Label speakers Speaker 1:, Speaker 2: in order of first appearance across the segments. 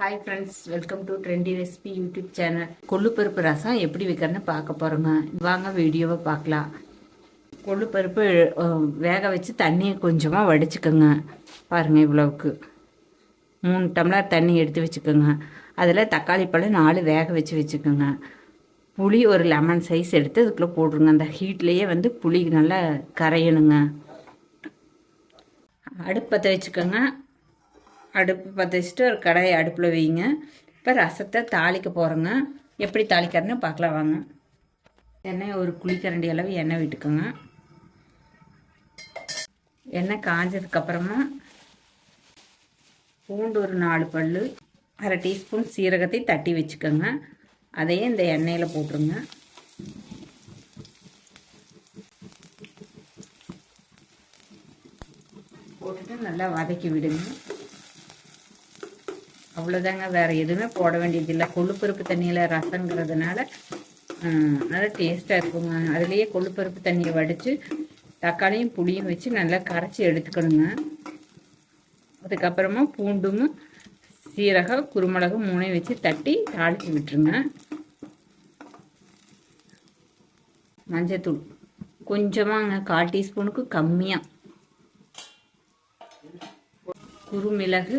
Speaker 1: Hi friends welcome to trendy recipe YouTube channel கொள்ளுப்பருப்பு ரசம் எப்படி வைக்கிறேன்னு பார்க்க போகிறோங்க வாங்க வீடியோவை பார்க்கலாம். கொள்ளுப்பருப்பு வேக வச்சு தண்ணியை கொஞ்சமாக வடிச்சுக்கோங்க. பாருங்கள் இவ்வளவுக்கு. மூணு டம்ளர் தண்ணி எடுத்து வச்சுக்கோங்க. அதில் தக்காளி பழம் நாலு வேக வச்சு வச்சுக்கோங்க. புளி ஒரு லெமன் சைஸ் எடுத்து அதுக்குள்ளே போட்டுருங்க. அந்த ஹீட்லேயே வந்து புளி நல்லா கரையணுங்க. அடுப்பத்தை வச்சுக்கோங்க. அடுப்பு பற்ற வச்சுட்டு ஒரு கடாயை அடுப்பில் வைங்க. இப்போ ரசத்தை தாளிக்க போகிறோங்க எப்படி தாளிக்கிறதுன்னு பார்க்கலாம் வாங்க. எண்ணெய் ஒரு குழிக்கரண்டி அளவு எண்ணெய் விட்டுக்கோங்க. எண்ணெய் காஞ்சதுக்கப்புறமா பூண்டு ஒரு நாலு பல் அரை டீஸ்பூன் சீரகத்தை தட்டி வச்சுக்கோங்க. அதையே இந்த எண்ணெயில் போட்டுருங்க. போட்டுட்டு நல்லா வதக்கி விடுங்க. அவ்வளோதாங்க வேறு எதுவுமே போட வேண்டியதில்லை கொள்ளுப்பருப்பு தண்ணியில் ரசங்கிறதுனால நல்லா டேஸ்ட்டாக இருக்குங்க. அதுலேயே கொள்ளுப்பருப்பு தண்ணியை வடித்து தக்காளியும் புளியும் வச்சு நல்லா கரைச்சி எடுத்துக்கணுங்க. அதுக்கப்புறமா பூண்டும் சீரகம் குருமிளகு மூணையும் வச்சு தட்டி தாளித்து விட்டுருங்க. மஞ்சத்தூள். கொஞ்சமாங்க. கால் டீஸ்பூனுக்கு கம்மியாக குருமிளகு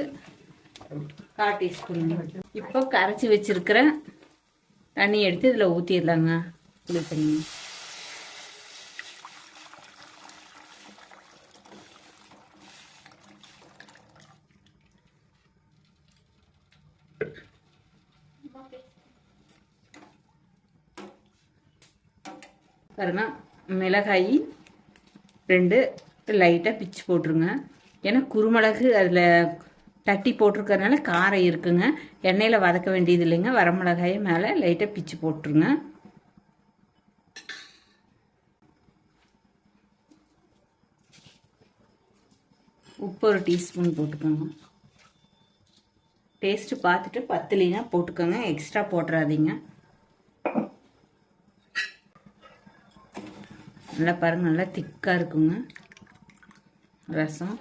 Speaker 1: கால் டீஸ்பூன். இப்போ கரைச்சி வச்சிருக்கிறேன் தண்ணி எடுத்து இதில் ஊற்றிடலாங்க புளி தண்ணி பாருங்க மிளகாய் ரெண்டு லைட்டாக பிச்சு போட்டுருங்க. ஏன்னா குருமிளகு அதில் தட்டி போட்டிருக்கறனால காரம் இருக்குங்க. எண்ணெயில் வதக்க வேண்டியது இல்லைங்க. வரமிளகாயை மேலே லைட்டாக பிச்சு போட்டுருங்க. உப்பு ஒரு டீஸ்பூன் போட்டுக்கோங்க. டேஸ்ட்டு பார்த்துட்டு பத்துலினா போட்டுக்கோங்க. எக்ஸ்ட்ரா போட்டுறாதீங்க. நல்லா பாருங்கள் நல்லா திக்காக இருக்குங்க. ரசம்.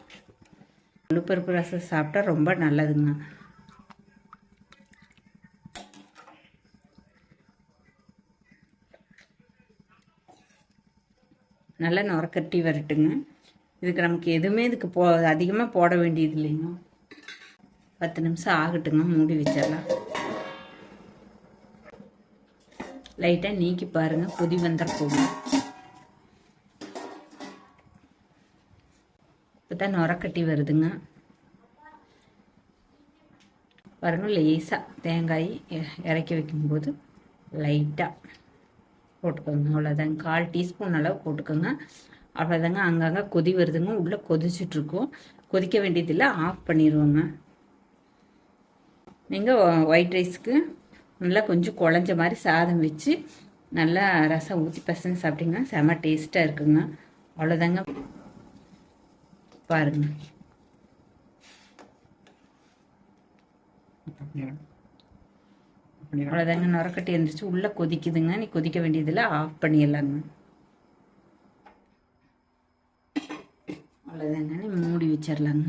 Speaker 1: முழுப்பருப்பு ரசம் சாப்பிட்டா ரொம்ப நல்லதுங்க. நல்லா நுரக்கட்டி வரட்டுங்க. இதுக்கு நமக்கு எதுவுமே இதுக்கு போ அதிகமாக போட வேண்டியது இல்லைங்க. பத்து நிமிஷம் ஆகட்டுங்க மூடி வச்சிடலாம். லைட்டாக நீக்கி பாருங்கள் கொதி வந்துட போகும் தான் நுரக்கட்டி வருதுங்க. பாருங்க லேசாக தேங்காய் இறக்கி வைக்கும்போது லைட்டாக போட்டுக்கோங்க. அவ்வளோதாங்க கால் டீஸ்பூன் அளவு போட்டுக்கோங்க. அவ்வளோதாங்க அங்கங்கே கொதி வருதுங்க. உள்ளே கொதிச்சிட்ருக்கோம். கொதிக்க வேண்டியதில்லை ஆஃப் பண்ணிடுவோங்க நீங்கள் ஒயிட் ரைஸ்க்கு நல்லா கொஞ்சம் குழஞ்ச மாதிரி சாதம் வச்சு நல்லா ரசம் ஊற்றி பசங்க சாப்பிட்டீங்கன்னா செம டேஸ்ட்டாக இருக்குங்க. அவ்வளோதாங்க பாருங்க. அவ்வளோதாங்க நுரக்கட்டி இருந்துச்சு உள்ளே கொதிக்குதுங்க. நீ கொதிக்க வேண்டியதில் ஆஃப் பண்ணிடலாங்க. அவ்வளோதாங்க நீ மூடி வச்சிடலாங்க.